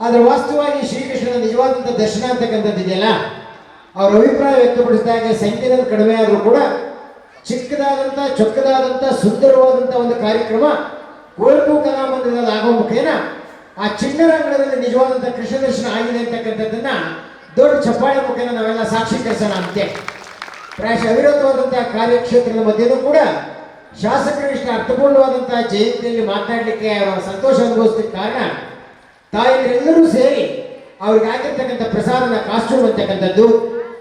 ಆದ್ರೆ ವಾಸ್ತವವಾಗಿ ಶ್ರೀಕೃಷ್ಣನ ನಿಜವಾದಂಥ ದರ್ಶನ ಅಂತಕ್ಕಂಥದ್ದು ಇದೆಯಲ್ಲ ಅವ್ರ ಅಭಿಪ್ರಾಯ ವ್ಯಕ್ತಪಡಿಸಿದಾಗ ಸಂಖ್ಯೆದಲ್ಲಿ ಕಡಿಮೆ ಆದರೂ ಕೂಡ ಚಿಕ್ಕದಾದಂಥ ಚೊಕ್ಕದಾದಂಥ ಸುಂದರವಾದಂಥ ಒಂದು ಕಾರ್ಯಕ್ರಮ ಕುವೆಂಪು ಕಲಾಮಂದಿರದಲ್ಲಿ ಆಗೋ ಮುಖೇನ ಆ ಚಿಣ್ಣರ ಅಂಗಡದಲ್ಲಿ ನಿಜವಾದಂಥ ಕೃಷ್ಣ ದರ್ಶನ ಆಗಿದೆ ಅಂತಕ್ಕಂಥದ್ದನ್ನ ದೊಡ್ಡ ಚಪ್ಪಾಳೆ ಮುಖೇನ ನಾವೆಲ್ಲ ಸಾಕ್ಷೀಕರಿಸೋಣ ಅಂತೆ. ಪ್ರಾಯಶಃ ಅವಿರತವಾದಂಥ ಕಾರ್ಯಕ್ಷೇತ್ರದ ಮಧ್ಯೆನೂ ಕೂಡ ಶಾಸಕರು ಇಷ್ಟು ಅರ್ಥಪೂರ್ಣವಾದಂತಹ ಜಯಂತಿಯಲ್ಲಿ ಮಾತನಾಡಲಿಕ್ಕೆ ಅವರ ಸಂತೋಷ ಅನುಭವಿಸಲಿಕ್ಕೆ ಕಾರಣ ತಾಯಂದಿರೆಲ್ಲರೂ ಸೇರಿ ಅವ್ರಿಗೆ ಆಗಿರ್ತಕ್ಕಂಥ ಪ್ರಸಾದನ ಕಾಸ್ಟ್ಯೂಮ್ ಅಂತಕ್ಕಂಥದ್ದು,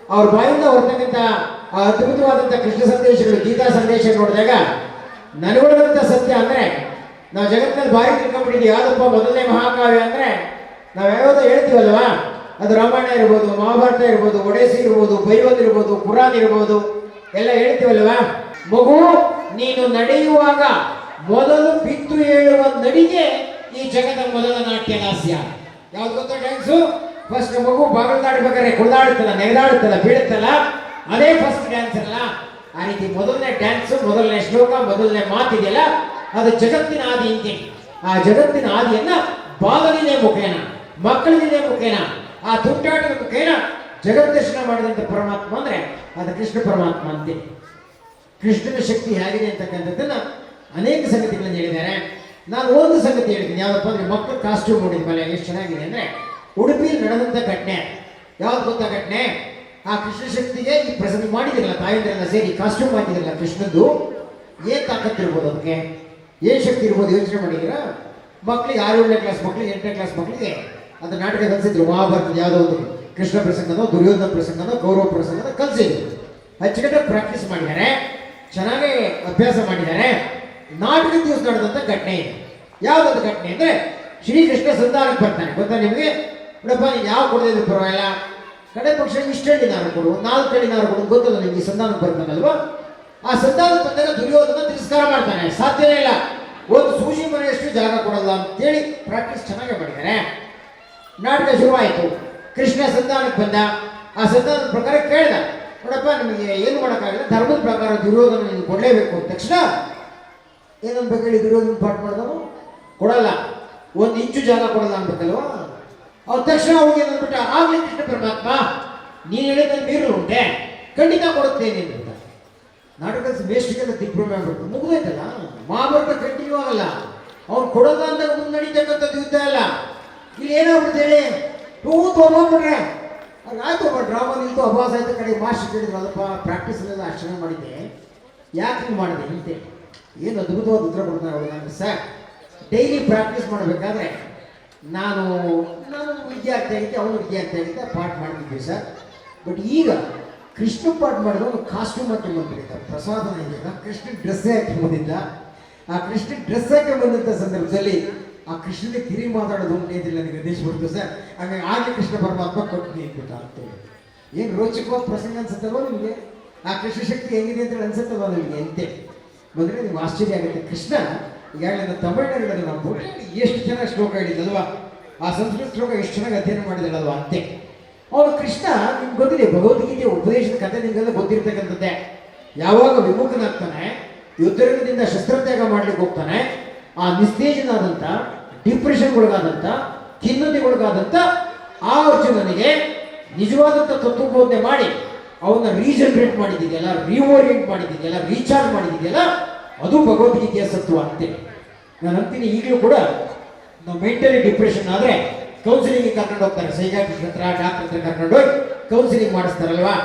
ಅವ್ರ ಬಾಯಿಂದ ಹೊರತಕ್ಕಂಥ ಆ ಅದ್ಭುತವಾದಂಥ ಕೃಷ್ಣ ಸಂದೇಶಗಳು, ಗೀತಾ ಸಂದೇಶ ನೋಡಿದಾಗ ನನಗೊಳದಂಥ ಸತ್ಯ ಅಂದ್ರೆ, ನಾವು ಜಗತ್ತಿನಲ್ಲಿ ಬಾಯಿ ತಿಳ್ಕೊಂಡ್ಬಿಟ್ಟಿದ್ದು ಯಾವುದಪ್ಪ ಮೊದಲನೇ ಮಹಾಕಾವ್ಯ ಅಂದ್ರೆ, ನಾವು ಯಾವ್ದೋ ಹೇಳ್ತೀವಲ್ವಾ? ಅದು ರಾಮಾಯಣ ಇರ್ಬೋದು, ಮಹಾಭಾರತ ಇರ್ಬೋದು, ಒಡೇಸಿ ಇರ್ಬೋದು ಬೈವಲ್ ಇರ್ಬೋದು ಕುರಾನ್ ಇರ್ಬೋದು, ಎಲ್ಲ ಹೇಳ್ತೀವಲ್ವಾ? ಮಗು, ನೀನು ನಡೆಯುವಾಗ ಮೊದಲು ಬಿತ್ತು ಹೇಳುವ ನಡಿಗೆ ಈ ಜಗದ ಮೊದಲ ನಾಟ್ಯ ಹಾಸ್ಯ ಯಾವ್ದು ಗೊತ್ತಾ ಡ್ಯಾನ್ಸು ಫಸ್ಟ್ ಮಗು ಬಾಗಲ್ದಾಡ್ಬೇಕಾದ್ರೆ ಕುಳ್ದಾಡುತ್ತಲ್ಲ ನೆಗೆದಾಡುತ್ತಲ್ಲ, ಬೀಳುತ್ತಲ್ಲ? ಅದೇ ಫಸ್ಟ್ ಡ್ಯಾನ್ಸ್ ಅಲ್ಲ. ಆ ರೀತಿ ಮೊದಲನೇ ಡ್ಯಾನ್ಸ್ ಮೊದಲನೇ ಶ್ಲೋಕ, ಮೊದಲನೇ ಮಾತಿದೆಯಲ್ಲ ಅದು ಜಗತ್ತಿನ ಆದಿ ಅಂತೀನಿ ಆ ಜಗತ್ತಿನ ಆದಿಯನ್ನ ಬಾಲನಿದೆ ಮುಖೇನ ಮಕ್ಕಳಿದೆ ಮುಖೇನ, ಆ ತುಂಟಾಟದ ಮುಖೇನ ಜಗದ್ದರ್ಶನ ಮಾಡಿದಂಥ ಪರಮಾತ್ಮ ಅಂದ್ರೆ ಅದು ಕೃಷ್ಣ ಪರಮಾತ್ಮ ಅಂತೀನಿ ಕೃಷ್ಣನ ಶಕ್ತಿ ಹೇಗಿದೆ ಅಂತಕ್ಕಂಥದ್ದನ್ನ ಅನೇಕ ಸಂಗತಿಗಳನ್ನು ಹೇಳಿದ್ದಾರೆ. ನಾನು ಒಂದು ಸಂಗತಿ ಹೇಳ್ತೀನಿ. ಯಾವ್ದಪ್ಪ ಅಂದ್ರೆ ಮಕ್ಕಳ ಕಾಸ್ಟ್ಯೂಮ್ ಮೇಲೆ ಎಷ್ಟು ಚೆನ್ನಾಗಿದೆ ಅಂದ್ರೆ ಉಡುಪಿಯಲ್ಲಿ ನಡೆದಂಥ ಘಟನೆ. ಯಾವ್ದು ಗೊತ್ತಾ ಘಟನೆ? ಆ ಕೃಷ್ಣ ಶಕ್ತಿಗೆ ಈ ಪ್ರೆಸೆಂಟ್ ಮಾಡಿದಿರಲ್ಲ, ತಾಯಂದ್ರೆಲ್ಲ ಸೇರಿ ಕಾಸ್ಟ್ಯೂಮ್ ಹಾಕಿದಿರಲ್ಲ ಕೃಷ್ಣದ್ದು ಏನ್ ತಾಕತ್ತಿರ್ಬೋದು ಅದಕ್ಕೆ? ಏನ್ ಶಕ್ತಿ ಇರ್ಬೋದು? ಯೋಚನೆ ಮಾಡಿದ್ದೀರಾ? ಮಕ್ಳಿಗೆ ಆರು ಏಳನೇ ಕ್ಲಾಸ್ ಮಕ್ಕಳಿಗೆ ಎಂಟನೇ ಕ್ಲಾಸ್ ಮಕ್ಕಳಿಗೆ ಅದು ನಾಟಕ ಕಲಿಸಿದ್ರು ಮಹಾಭಾರತದ ಯಾವುದೋ ಒಂದು ಕೃಷ್ಣ ಪ್ರಸಂಗನೋ, ದುರ್ಯೋಧನ ಪ್ರಸಂಗನೋ, ಗೌರವ ಪ್ರಸಂಗನೋ ಕಲಿಸಿದ್ರು. ಅಚ್ಚುಕಟ್ಟಾಗಿ ಪ್ರಾಕ್ಟೀಸ್ ಮಾಡಿದ್ದಾರೆ. ಚೆನ್ನಾಗಿ ಅಭ್ಯಾಸ ಮಾಡಿದ್ದಾರೆ. ನಾಟಕ ದಿವಸ ನಡೆದಂಥ ಘಟನೆ ಇದೆ. ಯಾವ್ದೊಂದು ಘಟನೆ ಅಂದ್ರೆ ಶ್ರೀಕೃಷ್ಣ ಸಂಧಾನಕ್ಕೆ ಬರ್ತಾನೆ. ಗೊತ್ತಾ ನಿಮಗೆ? ನೋಡಪ್ಪ, ನೀನು ಯಾವ ಕೊಡೋದಿದ್ರು ಪರವಾಗಿಲ್ಲ. ಕಡೆ ಪಕ್ಷ ಇಷ್ಟಡಿ ನಾನು ಕೊಡು, ನಾಲ್ಕು ನಾನು ಕೊಡು ಗೊತ್ತಲ್ಲ ನಿಮಗೆ ಸಂಧಾನಕ್ಕೆ ಬರ್ತಾನಲ್ವಾ? ಆ ಸಂಧಾನಕ್ಕೆ ಬಂದಾಗ ದುರ್ಯೋಧನ ತಿರಸ್ಕಾರ ಮಾಡ್ತಾನೆ. ಸಾಧ್ಯವೇ ಇಲ್ಲ. ಒಂದು ಸೂಜಿ ಮನೆಯಷ್ಟು ಜಾಗ ಕೊಡಲ್ಲ ಅಂತೇಳಿ ಪ್ರಾಕ್ಟೀಸ್ ಚೆನ್ನಾಗಿ ಮಾಡಿದ್ದಾರೆ ನಾಟಕ ಶುರುವಾಯಿತು. ಕೃಷ್ಣ ಸಂಧಾನಕ್ಕೆ ಬಂದ. ಆ ಸಂಧಾನದ ಪ್ರಕಾರ ಕೇಳ್ದ. ನೋಡಪ್ಪ, ನಿಮಗೆ ಏನು ಮಾಡೋಕ್ಕಾಗಲ್ಲ? ಧರ್ಮದ ಪ್ರಕಾರ ದುರ್ಯೋಧನ ನೀನು ಕೊಡಲೇಬೇಕು ಅಂದ ತಕ್ಷಣ ಏನನ್ಬೇಕು ಹೇಳಿ ದುರ್ಯೋಧನ ಪಾಠ ಮಾಡಿದವು ಕೊಡಲ್ಲ. ಒಂದು ಇಂಚು ಜಾಗ ಕೊಡಲ್ಲ ಅನ್ಬೇಕಲ್ವಾ ಅವ್ರ ತಕ್ಷಣ ಹೋಗಿ ಏನಂದ್ಬಿಟ್ಟ ಆಗ್ಲಿ ಕೃಷ್ಣ ಪರಮಾತ್ಮ, ನೀನು ಹೇಳಿದ ನೀರು ಉಂಟೆ. ಖಂಡಿತ ಕೊಡುತ್ತೇನೆ ಅಂತ. ನಾಟಕದ ಬೇಸ್ಟಿಗೆಲ್ಲ ದಿಗ್ಭ್ರಮೆ ಆಗ್ಬಿಟ್ಟು ಮುಗಿದೈತಲ್ಲ ಮಹಾಭಾರತ ಕಂಟಿನ್ಯೂ ಆಗಲ್ಲ. ಅವ್ರು ಕೊಡಲ್ಲ ಅಂತ ಮುಂದೆ ನಡೀತಕ್ಕಂಥದ್ದು ಯುದ್ಧ ಅಲ್ಲ. ಇಲ್ಲಿ ಏನಾಗ್ಬಿಡುತ್ತೆ ಹೇಳಿ? ಟೂ ತೊಗೊಂಡ್ಬಿಟ್ರೆ ಅವ್ರಿಗೆ ಆಯ್ತು ಒಬ್ಬ ಡ್ರಾಮಾ ನಿಂತು ಅಭ್ಯಾಸ ಆಯ್ತು, ಕಡೆ ಮಾಸ್ಟರ್ ಕೇಳಿದ್ರು, ಅದಪ್ಪ ಪ್ರಾಕ್ಟೀಸ್ನೆಲ್ಲ ಅಷ್ಟು ಚೆನ್ನಾಗಿ ಮಾಡಿದ್ದೆ. ಯಾಕೆ ಮಾಡಿದೆ ಹಿಂತೆ ಏನು ಅದ್ಭುತವಾದ ಉತ್ತರ ಕೊಡ್ತಾನೆ ಅವರು ನಾನು ಸರ್ ಡೈಲಿ ಪ್ರಾಕ್ಟೀಸ್ ಮಾಡಬೇಕಾದ್ರೆ ನಾನು ನಾನು ವಿದ್ಯಾರ್ಥಿ ಆಗಿದ್ದೆ ಅವನು ವಿದ್ಯಾರ್ಥಿ ಆಗಿದ್ದೆ ಪಾಠ ಮಾಡ್ತಿದ್ವಿ ಸರ್. ಬಟ್ ಈಗ ಕೃಷ್ಣ ಪಾಠ ಮಾಡಿದ್ರೆ ಒಂದು ಕಾಸ್ಟ್ಯೂಮ್ ಹಾಕಿ ಬಂದ್ಬಿಟ್ಟಿದ್ದ, ಪ್ರಸಾದನ ಇದೆಯಲ್ಲ ಕೃಷ್ಣ ಡ್ರೆಸ್ಸೇ ಹಾಕಿ ಬಂದಿದ್ದ. ಆ ಕೃಷ್ಣ ಡ್ರೆಸ್ ಹಾಕಿ ಬಂದಂಥ ಸಂದರ್ಭದಲ್ಲಿ ಆ ಕೃಷ್ಣನಿಗೆ ತಿರಿ ಮಾತಾಡೋದು ಉಂಟೇದಿಲ್ಲ ನನಗೆ ದೇಶ ಬಿಡ್ತು ಸರ್. ಹಾಗಾಗಿ ಆಗಲಿ ಕೃಷ್ಣ ಪರಮಾತ್ಮ ಕೊಟ್ಟು ಅಂತ ಅಂತೇಳಿ. ಏನು ರೋಚಕವಾದ ಪ್ರಸಂಗ ಅನ್ಸುತ್ತಲ್ವ ನಿಮಗೆ? ಆ ಕೃಷ್ಣ ಶಕ್ತಿ ಹೆಂಗಿದೆ ಅಂತೇಳಿ ಅನ್ಸುತ್ತಲ್ವ ನಿಮಗೆ? ಅಂತೆ ಬಂದರೆ ನಿಮ್ಗೆ ಆಶ್ಚರ್ಯ ಆಗುತ್ತೆ. ಕೃಷ್ಣ, ಈಗಾಗಲೇ ನಾನು ತಮಿಳ್ನಾಡಿನಲ್ಲಿ ನಮ್ಮ ಎಷ್ಟು ಜನ ಶ್ಲೋಕ ಹೇಳಿದ್ದಲ್ವಾ ಆ ಸಂಸ್ಕೃತ ಶ್ಲೋಕ ಎಷ್ಟು ಚೆನ್ನಾಗಿ ಅಧ್ಯಯನ ಮಾಡಿದಳಲ್ವಾ ಅಂತೆ. ಅವನು ಕೃಷ್ಣ, ನಿಮ್ಗೆ ಗೊತ್ತಿದೆ ಭಗವದ್ಗೀತೆ ಉಪದೇಶದ ಕಥೆ ನಿಮಗೆಲ್ಲ ಗೊತ್ತಿರ್ತಕ್ಕಂಥದ್ದೇ. ಯಾವಾಗ ವಿಮುಖನಾಗ್ತಾನೆ, ಯುದ್ಧರಂಗದಿಂದ ಶಸ್ತ್ರತ್ಯಾಗ ಮಾಡ್ಲಿಕ್ಕೆ ಹೋಗ್ತಾನೆ, ಆ ನಿಸ್ತೇಜನಾದಂಥ, ಡಿಪ್ರೆಷನ್ಗೊಳಗಾದಂಥ, ಖಿನ್ನತೆಗೊಳಗಾದಂಥ, ಆ ಅರ್ಜುನನಿಗೆ ನಿಜವಾದಂಥ ತತ್ವಬೋಧನೆ ಮಾಡಿ ಅವನ್ನ ರೀಜನರೇಟ್ ಮಾಡಿದೆಯಲ್ಲ ರಿಓರಿಯೆಂಟ್ ಮಾಡಿದಿದೆಯಲ್ಲ ರೀಚಾರ್ಜ್ ಮಾಡಿದೆಯಲ್ಲ ಅದು ಭಗವದ್ಗೀತೆಯ ಸತ್ವ ಅಂತೇಳಿ ನಾನು ಅಂತೀನಿ ಈಗಲೂ ಕೂಡ ನಾವು ಮೆಂಟಲಿ ಡಿಪ್ರೆಷನ್ ಆದರೆ ಕೌನ್ಸಿಲಿಂಗ್ ಕರ್ಕೊಂಡು ಹೋಗ್ತಾರೆ. ಸೈಕಾಟ್ರಿಸ್ಟ್ ಹತ್ರ ಡಾಕ್ಟರ್ ಹತ್ರ ಕರ್ಕೊಂಡು ಹೋಗಿ ಕೌನ್ಸಿಲಿಂಗ್ ಮಾಡಿಸ್ತಾರಲ್ವಾ?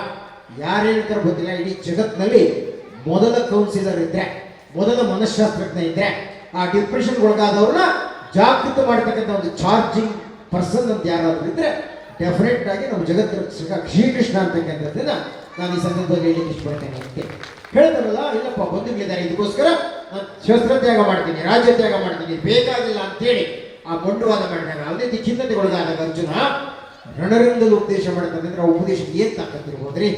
ಯಾರು ಹೇಳ್ತಾರೆ ಗೊತ್ತಿಲ್ಲ. ಇಡೀ ಜಗತ್ತಿನಲ್ಲಿ ಮೊದಲ ಕೌನ್ಸಿಲರ್ ಇದ್ರೆ, ಮೊದಲ ಮನಃಶಾಸ್ತ್ರಜ್ಞ ಇದ್ರೆ, ಆ ಡಿಪ್ರೆಷನ್ ಒಳಗಾದವ್ರನ್ನ ಜಾಗೃತ ಮಾಡ್ತಕ್ಕಂಥ ಒಂದು ಚಾರ್ಜಿಂಗ್ ಪರ್ಸನ್ ಅಂತ ಯಾರಾದ್ರೂ ಇದ್ರೆ ಡೆಫಿನೆಟ್ ಆಗಿ ನಮ್ಮ ಜಗತ್ತಿನ ಶ್ರೀ- ಶ್ರೀಕೃಷ್ಣ ಅಂತಕ್ಕಂಥದ್ದನ್ನ ನಾನು ಈ ಸಂದರ್ಭದಲ್ಲಿ ಹೇಳಲಿಕ್ಕೆ ಇಷ್ಟಪಡ್ತೇನೆ ಅಂತ ಹೇಳ್ತಾರಲ್ಲ, ಇಲ್ಲಪ್ಪ, ಬಂಧುಗಳಿದ್ದಾರೆ, ಇದಕ್ಕೋಸ್ಕರ ನಾನು ಶಸ್ತ್ರತ್ಯಾಗ ಮಾಡ್ತೀನಿ, ರಾಜ್ಯ ತ್ಯಾಗ ಮಾಡ್ತೀನಿ, ಬೇಕಾಗಿಲ್ಲ ಅಂತೇಳಿ ಆ ಮೊಂಡುವಾದ ಮಾಡಿದಾಗ ಅದೇ ರೀತಿ ಖಿನ್ನತೆಗೊಳಗಾದಾಗ ಅರ್ಜುನ ರಣರಿಂದಲೂ ಉಪದೇಶ ಮಾಡ್ತಂದ್ರೆ ಆ ಉಪದೇಶ ಏನ್ ತಾಕತ್ತಿರ್ಬೋದ್ರಿ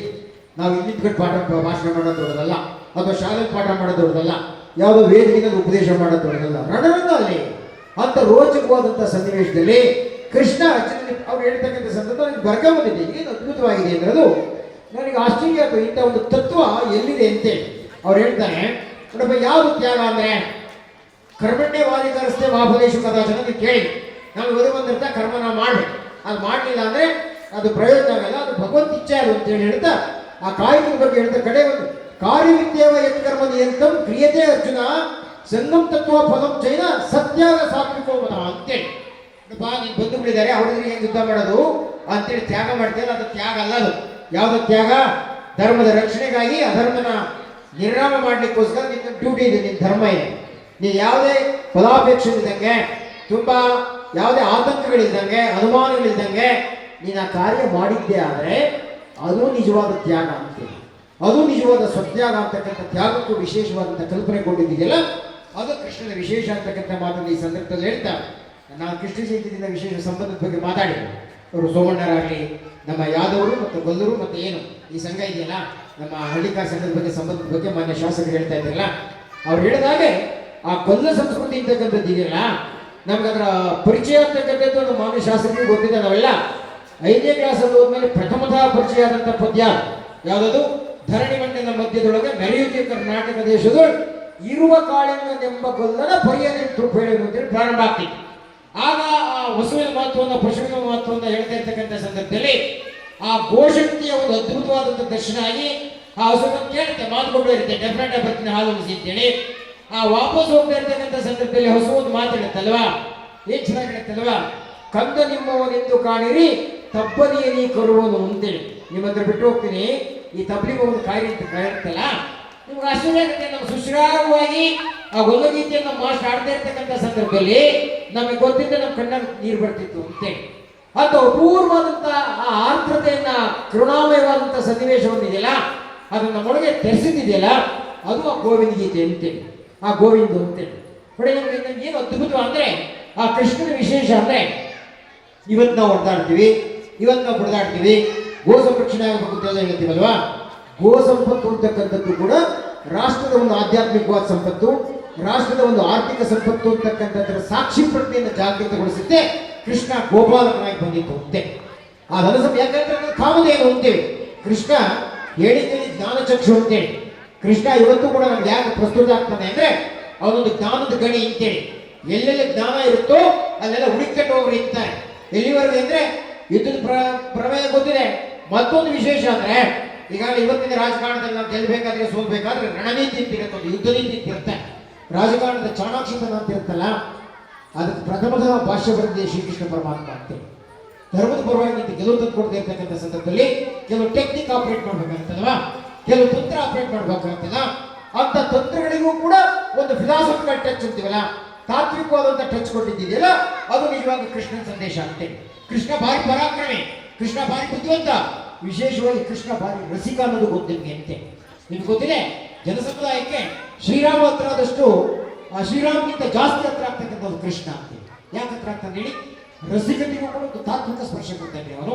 ನಾವು ಇಲ್ಲಿ ನಿಂತ್ಕೊಂಡು ಪಾಠ ಭಾಷಣ ಮಾಡೋದು ದೊಡ್ಡದಲ್ಲ ಅಥವಾ ಶಾಲೆ ಪಾಠ ಮಾಡೋದು ದೊಡ್ಡದಲ್ಲ ಯಾವುದೋ ವೇದಿಕೆಯಲ್ಲಿ ಉಪದೇಶ ಮಾಡೋದು ದೊಡ್ಡದಲ್ಲ ರಣರಂಗ ಅಲ್ಲಿ ಅಂತ ರೋಚಕವಾದಂಥ ಸನ್ನಿವೇಶದಲ್ಲಿ ಕೃಷ್ಣ ಅರ್ಜುನ ಅವ್ರು ಹೇಳ್ತಕ್ಕಂಥ ಸಂದರ್ಭ ನನಗೆ ಬರ್ಗ ಬಂದಿದೆ. ಏನು ಅದ್ಭುತವಾಗಿದೆ ಅನ್ನೋದು ನನಗೆ ಆಶ್ಚರ್ಯ ಆಯ್ತು ಇಂಥ ಒಂದು ತತ್ವ ಎಲ್ಲಿದೆ ಅಂತೆ? ಅವ್ರು ಹೇಳ್ತಾರೆ, ನೋಡಪ್ಪ ಯಾವುದು ತ್ಯಾಗ ಅಂದ್ರೆ ಕರ್ಮಣ್ಯವಾದಿಕರಸ್ತೆ ಮಹಾಫಲೇಶು ಕದಾಚನ ನೀವು ಕೇಳಿ. ನಾನು ಒದಗಿ ಬಂದಿರ್ತ ಕರ್ಮ ನಾವು ಮಾಡಿ ಅದು ಮಾಡಲಿಲ್ಲ ಅಂದ್ರೆ ಅದು ಪ್ರಯೋಜನ ಆಗಲ್ಲ, ಅದು ಭಗವಂತ ಇಚ್ಛೆ ಅದು ಅಂತೇಳಿ ಹೇಳ್ತಾ ಆ ಕಾಯಕದ ಬಗ್ಗೆ ಹೇಳ್ತಾ ಕಡೆ ಒಂದು ಕಾರ್ಯವಿದ್ಯೇವ ಯತ್ ಕರ್ಮ ನಿಯಂತಂ ಕ್ರಿಯತೆ ಅರ್ಜುನ ಸಂಗಮ್ ತತ್ವ ಫಲಂ ಚೈನ ಸತ್ಯಾಗ ಸಾತ್ವಿಕೋ ಅಂತೇಳಿ. ಬಾ, ನೀನು ಬಂಧುಗಳಿದ್ದಾರೆ ಅವ್ರಿಗೆ ಏನ್ ಯುದ್ಧ ಮಾಡೋದು ಅಂತೇಳಿ ತ್ಯಾಗ ಮಾಡ್ತೇವೆ ಅದು ತ್ಯಾಗ ಅಲ್ಲ ಅದು. ಯಾವ್ದು ತ್ಯಾಗ? ಧರ್ಮದ ರಕ್ಷಣೆಗಾಗಿ ಅಧರ್ಮನ ನಿರ್ನಾಮ ಮಾಡ್ಲಿಕ್ಕೋಸ್ಕರ ನಿನ್ನ ಡ್ಯೂಟಿ ಇದೆ, ನಿನ್ನ ಧರ್ಮ ಇದೆ. ನೀನು ಯಾವುದೇ ಫಲಾಪೇಕ್ಷೆ ಇದ್ದಂಗೆ ತುಂಬಾ ಯಾವುದೇ ಆತಂಕಗಳಿಲ್ದಂಗೆ, ಅನುಮಾನಗಳಿಲ್ದಂಗೆ ನೀನು ಆ ಕಾರ್ಯ ಮಾಡಿದ್ದೆ ಆದರೆ ಅದು ನಿಜವಾದ ತ್ಯಾಗ ಅಂತೀವಿ ಅದು ನಿಜವಾದ ಸ್ವತ್ಯಾಗ ಅಂತಕ್ಕಂಥ ತ್ಯಾಗಕ್ಕೂ ವಿಶೇಷವಾದಂಥ ಕಲ್ಪನೆ ಕೊಟ್ಟಿದ್ದೀಯಲ್ಲ, ಅದು ಕೃಷ್ಣನ ವಿಶೇಷ ಅಂತಕ್ಕಂಥ ಮಾತನ್ನು ಈ ಸಂದರ್ಭದಲ್ಲಿ ಹೇಳ್ತಾ ನಾನು ಕೃಷ್ಣ ಜಯಂತಿಯಿಂದ ವಿಶೇಷ ಸಂಬಂಧದ ಬಗ್ಗೆ ಮಾತಾಡಿದೆ ಅವರು ಸೋಮಣ್ಣರಾಗಲಿ, ನಮ್ಮ ಯಾದವರು ಮತ್ತು ಗೊಲ್ಲರು ಮತ್ತು ಏನು, ಈ ಸಂಘ ಇದೆಯಲ್ಲ? ನಮ್ಮ ಹಳ್ಳಿಕಾರ್ ಸಂಘದ ಬಗ್ಗೆ ಸಂಬಂಧದ ಬಗ್ಗೆ ಮಾನ್ಯ ಶಾಸಕರು ಹೇಳ್ತಾ ಇದ್ರಲ್ಲ ಅವ್ರು ಹೇಳಿದಾಗೆ ಆ ಗೊಲ್ಲ ಸಂಸ್ಕೃತಿ ಇರ್ತಕ್ಕಂಥದ್ದು ಇದೆಯಲ್ಲ ನಮ್ಗೆ ಅದರ ಪರಿಚಯ ಆಗ್ತಕ್ಕಂಥದ್ದು ನಮ್ಮ ಮಾನ್ಯ ಶಾಸಕರಿಗೆ ಗೊತ್ತಿದೆ ನಾವೆಲ್ಲ. ಐದನೇ ಕ್ಲಾಸಲ್ಲಿ ಹೋದ್ಮೇಲೆ ಪ್ರಥಮತಃ ಪರಿಚಯ ಆದಂಥ ಪದ್ಯ ಯಾವುದದು? ಧರಣಿ ಮಣ್ಣಿನ ಮಧ್ಯದೊಳಗೆ ಮೆರೆಯುತ್ತೆ ಕರ್ನಾಟಕ ದೇಶದ ಇರುವ ಗೊಲ್ಲನ ಪರಿಯನೆಂಟು ಹೇಳುವುದು ಅಂತೇಳಿ ಪ್ರಾರಂಭ ಆಗ್ತಿತ್ತು. ಆಗ ಆ ವಸುವಿನ ಮಹತ್ವವನ್ನು ಪಶುವಿನ ಮಹತ್ವವನ್ನು ಹೇಳ್ತಾ ಇರ್ತಕ್ಕಂಥ ಸಂದರ್ಭದಲ್ಲಿ ಆ ಗೋಶಕ್ತಿಯ ಒಂದು ಅದ್ಭುತವಾದಂಥ ದರ್ಶನ ಆಗಿ ಆ ಹಸುವನ್ನು ಕೇಳುತ್ತೆ ಮಾತು ಕೊಟ್ಟು ಇರುತ್ತೆ. ಡೆಫಿನೆಟ್ ಆಗಿ ಬರ್ತೀನಿ, ಹಾಲು ಅಂತೇಳಿ ಆ ವಾಪಸ್ ಹೋಗ್ತಾ ಇರ್ತಕ್ಕಂಥ ಸಂದರ್ಭದಲ್ಲಿ ಹಸು ಒಂದು ಮಾತಾಡುತ್ತಲ್ವಾ ಏನ್ ಚೆನ್ನಾಗಿರುತ್ತಲ್ವಾ ಕಂದ ನಿಮ್ಮವನೆಂದು ಕಾಣಿರಿ, ತಬ್ಬಲಿಯ ನೀ ಕರುವನು ಅಂತೇಳಿ. ನಿಮ್ಮ ಹತ್ರ ಬಿಟ್ಟು ಹೋಗ್ತೀನಿ. ಈ ತಬ್ಬಲಿಗೆ ಒಂದು ಕಾಯಿರಿ ಅಂತ ಕಾಯಿರುತ್ತಲ್ಲ ನಿಮ್ಗೆ ಆಶ್ಚರ್ಯ ಆಗುತ್ತೆ, ನಮ್ಮ ಸುಶ್ರಾವವಾಗಿ ಆ ಗೊಲ್ಲಗೀತೆಯನ್ನು ಮಾಸ್ಟರ್ ಆಡ್ತಾ ಇರ್ತಕ್ಕಂಥ ಸಂದರ್ಭದಲ್ಲಿ ನಮಗೆ ಗೊತ್ತಿದ್ದ ನಮ್ಮ ಕಣ್ಣಲ್ಲಿ ನೀರು ಬರ್ತಿತ್ತು ಅಂತೇಳಿ ಅಂತ ಅಪೂರ್ವವಾದಂಥ ಆ ಆರ್ದ್ರತೆಯನ್ನ ಕರುಣಾಮಯವಾದಂಥ ಸನ್ನಿವೇಶವನ್ನು ಇದೆಯಲ್ಲ ಅದು ನಮ್ಮೊಳಗೆ ತೆರೆಸಿದೆಯಲ್ಲ ಅದು ಆ ಗೋವಿಂದ ಗೀತೆ ಅಂತೇಳಿ ಆ ಗೋವಿಂದ ಅಂತೇಳಿ ನೋಡಿ ನಮ್ಗೆ ಏನು ಅದ್ಭುತ ಅಂದರೆ, ಆ ಕೃಷ್ಣನ ವಿಶೇಷ ಅಂದ್ರೆ, ಇವತ್ತು ನಾವು ಹೊಡೆದಾಡ್ತೀವಿ, ಇವತ್ತು ನಾವು ಹೊಡೆದಾಡ್ತೀವಿ ಗೋ ಸಂರಕ್ಷಣೆ ಆಗಬೇಕು ಅಂತ ಹೇಳ್ತೀವಲ್ವಾ ಗೋ ಸಂಪತ್ತು ಅಂತಕ್ಕಂಥದ್ದು ಕೂಡ ರಾಷ್ಟ್ರದ ಒಂದು ಆಧ್ಯಾತ್ಮಿಕವಾದ ಸಂಪತ್ತು. ರಾಷ್ಟ್ರದ ಒಂದು ಆರ್ಥಿಕ ಸಂಪತ್ತು ಅಂತಕ್ಕಂಥದ್ರ ಸಾಕ್ಷಿ ಪ್ರಜ್ಞೆಯನ್ನು ಜಾಗೃತಗೊಳಿಸುತ್ತೆ ಕೃಷ್ಣ ಗೋಪಾಲಕನಾಗಿ ಬಂದಿತ್ತು ಅಂತೆ ಆ ಧನಸಭೆ ಯಾಕಂದ್ರೆ ಕಾಮಧೇನು ಅಂತೇವೆ ಕೃಷ್ಣ ಜ್ಞಾನ ಚಕ್ಷು ಅಂತೇಳಿ ಕೃಷ್ಣ ಇವತ್ತು ಕೂಡ ನಮ್ಗೆ ಯಾಕೆ ಪ್ರಸ್ತುತ ಆಗ್ತಾನೆ ಅಂದ್ರೆ ಅವನೊಂದು ಜ್ಞಾನದ ಗಣಿ ಅಂತೇಳಿ ಎಲ್ಲೆಲ್ಲಿ ಜ್ಞಾನ ಇರುತ್ತೋ ಅಲ್ಲೆಲ್ಲ ಹುಡುಕೊಂಡು ಹೋಗ್ರು ಇರ್ತಾರೆ ಎಲ್ಲಿವರೆಗೆ ಅಂದ್ರೆ ಯುದ್ಧದ ಪ್ರ, ಪ್ರಮೇಯ ಗೊತ್ತಿದೆ. ಮತ್ತೊಂದು ವಿಶೇಷ ಅಂದ್ರೆ ಈಗ ಇವತ್ತಿನ ರಾಜಕಾರಣದಲ್ಲಿ ನಾವು ಗೆಲ್ಲಬೇಕಾದ್ರೆ ಸೋಲ್ಬೇಕಾದ್ರೆ ರಣನೀತಿ ಅಂತ ಇರುತ್ತೆ ಒಂದು ಯುದ್ಧ ನೀತಿ ಇರುತ್ತೆ. ರಾಜಕಾರಣದ ಚಾಣಾಕ್ಷತನ ಅಂತ ಇರುತ್ತಲ್ಲ, ಅದಕ್ಕೆ ಪ್ರಥಮದ ಭಾಷ್ಯ ಬರೆದಿದೆ ಶ್ರೀಕೃಷ್ಣ ಪರಮಾತ್ಮ ಅಂತೇಳಿ ಧರ್ಮದ ಪರವಾಗಿ ಗೆಲುವು ತಂದು ಕೊಡದೆ ಇರ್ತಕ್ಕಂಥ ಸಂದರ್ಭದಲ್ಲಿ ಕೆಲವು ಟೆಕ್ನಿಕ್ ಆಪರೇಟ್ ಮಾಡ್ಬೇಕಾಗ್ತದಲ್ವಾ ಕೆಲವು ತಂತ್ರ ಆಪರೇಟ್ ಮಾಡ್ಬೇಕಾಗ್ತದ ಅಂತ ತಂತ್ರಗಳಿಗೂ ಕೂಡ ಒಂದು ಫಿಲಾಸಫಿಕಲ್ ಟಚ್ ಅಂತೀವಲ್ಲ ತಾತ್ವಿಕವಾದಂಥ ಟಚ್ ಕೊಟ್ಟಿದ್ದೀಯಲ್ಲ, ಅದು ನಿಜವಾಗಿ ಕೃಷ್ಣನ ಸಂದೇಶ ಅಂತೇಳಿ ಕೃಷ್ಣ ಭಾರಿ ಪರಾಕ್ರಮಿ, ಕೃಷ್ಣ ಭಾರಿ ಬುದ್ಧಿವಂತ, ವಿಶೇಷವಾಗಿ ಕೃಷ್ಣ ಭಾರಿ ರಸಿಕ ಅನ್ನೋದು ಗೊತ್ತು ನಿಮಗೆ ಅಂತೆ. ನಿಮ್ಗೆ ಗೊತ್ತಿದೆ ಜನಸಮುದಾಯಕ್ಕೆ ಶ್ರೀರಾಮ ಹತ್ರ ಆದಷ್ಟು ಆ ಶ್ರೀರಾಮಗಿಂತ ಜಾಸ್ತಿ ಹತ್ರ ಆಗ್ತಕ್ಕಂಥದ್ದು ಕೃಷ್ಣ ಅಂತೀವಿ ಯಾಕೆ ಹತ್ರ ಆಗ್ತಾನೆ ಹೇಳಿ, ರಸಿಕತೆಗೂ ಕೂಡ ಒಂದು ತಾತ್ವಿಕ ಸ್ಪರ್ಶ ಕೊಡ್ತಾನೆ ಅವರು.